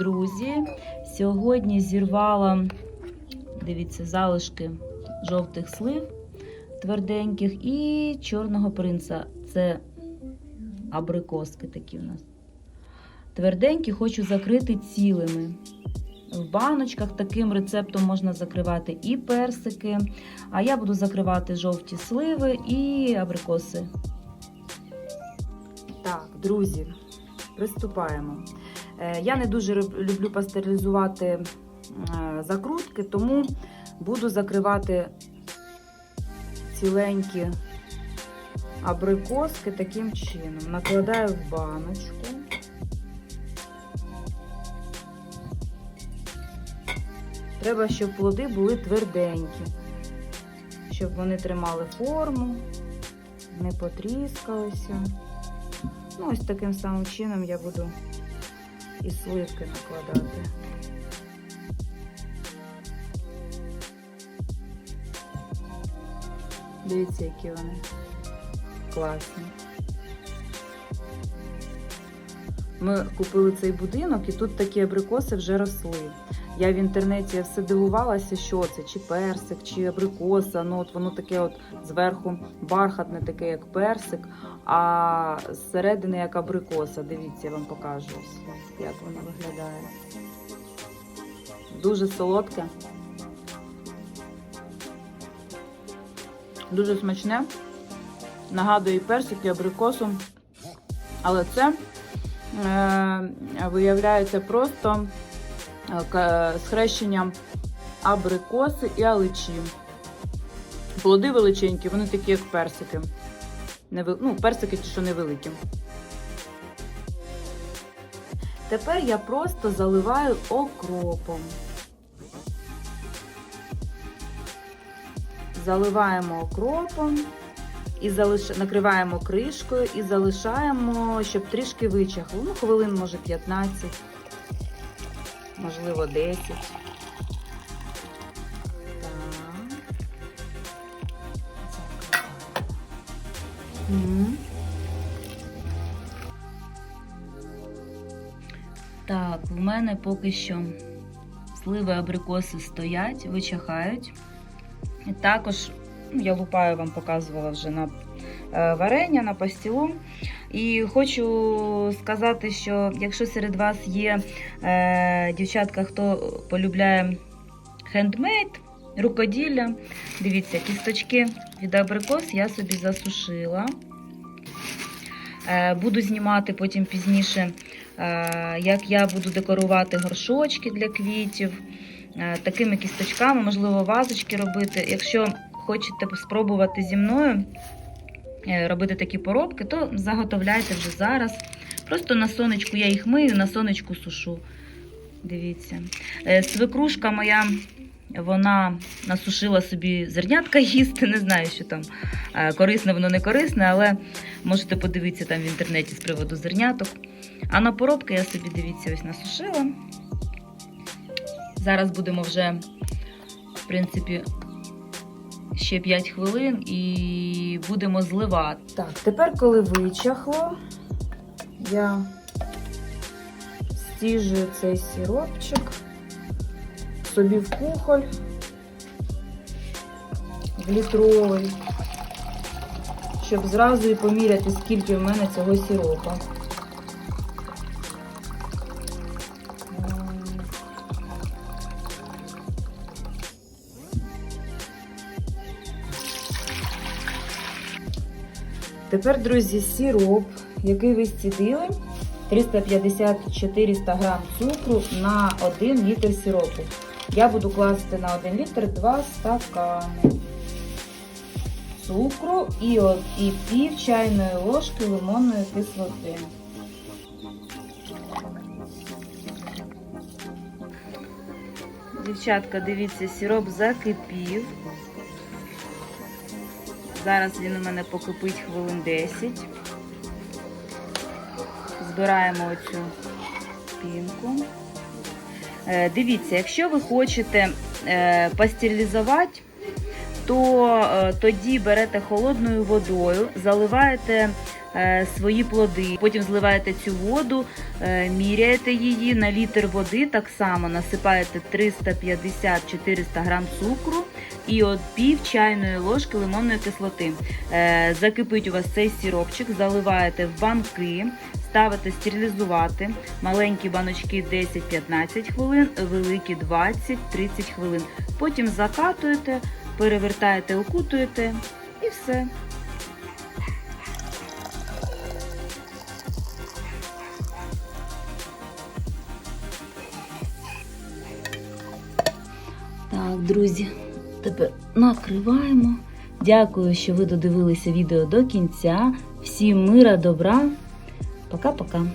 Друзі! Сьогодні зірвала, дивіться, залишки жовтих слив тверденьких і чорного принца. Це абрикоски такі у нас. Тверденькі хочу закрити цілими. В баночках таким рецептом можна закривати і персики. А я буду закривати жовті сливи і абрикоси. Так, друзі, приступаємо. Е, Я не дуже люблю пастеризувати е, закрутки, тому буду закривати ціленькі абрикоски таким чином. Накладаю в баночку. Треба, щоб плоди були тверденькі, щоб вони тримали форму, не потріскалися. Ну, ось таким самим чином я буду і сливки накладати. Дивіться, які вони класні. Ми купили цей будинок і тут такі абрикоси вже росли. Я в інтернеті все дивувалася, що це, чи персик, чи абрикоса. Ну от воно таке от зверху бархатне, таке як персик, а зсередини як абрикоса. Дивіться, я вам покажу, ось, як воно виглядає. Дуже солодке. Дуже смачне. Нагадує персик, і абрикосу. Але це виявляється просто е, схрещенням абрикоси і аличі. Плоди величенькі, вони такі, як персики. Неви- Ну, персики ті, що невеликі. Тепер я просто заливаю окропом. Заливаємо окропом і залиш... накриваємо кришкою і залишаємо, щоб трішки вичахло. Ну, хвилин, може, 15, можливо, 10. Так. В мене поки що сливи абрикоси стоять, вичахають. Також я лупаю вам показувала вже на е, варення, на пастілу. І хочу сказати, що якщо серед вас є е, дівчатка, хто полюбляє хендмейд, рукоділля, дивіться, кісточки від абрикос я собі засушила. Е, буду знімати потім пізніше, е, як я буду декорувати горшочки для квітів. Такими кісточками, можливо, вазочки робити. Якщо хочете спробувати зі мною е, робити такі поробки, то заготовляйте вже зараз. Просто на сонечку я їх мию, на сонечку сушу. Дивіться. Е, Свекрушка моя, вона насушила собі зернятка їсти. Не знаю, що там е, корисне, воно не корисне, але можете подивитися там в інтернеті з приводу зерняток. А на поробки я собі, дивіться, ось насушила. Зараз будемо вже, в принципі, ще 5 хвилин і будемо зливати. Так, тепер, коли вичахло, я стіжую цей сиропчик собі в кухоль в літровий, щоб зразу і поміряти, скільки в мене цього сиропа. Тепер, друзі, сироп, який ви стідили, 350-400 грам цукру на 1 літр сиропу. Я буду класти на 1 літр 2 стакани цукру і, і пів чайної ложки лимонної кислоти. Дівчатка, дивіться, сироп закипів. Зараз він у мене покипить хвилин 10. Збираємо оцю пінку. Е, Дивіться, якщо ви хочете е, пастерилізувати, то е, тоді берете холодною водою, заливаєте свої плоди. Потім зливаєте цю воду, е, міряєте її на літр води. Так само насипаєте 350-400 грам цукру і от пів чайної ложки лимонної кислоти. Е, Закипить у вас цей сіропчик, заливаєте в банки, ставите стерилізувати. Маленькі баночки 10-15 хвилин, великі 20-30 хвилин. Потім закатуєте, перевертаєте, укутуєте і все. Так, друзі, тепер накриваємо. Дякую, що ви додивилися відео до кінця. Всім мира, добра. Пока-пока.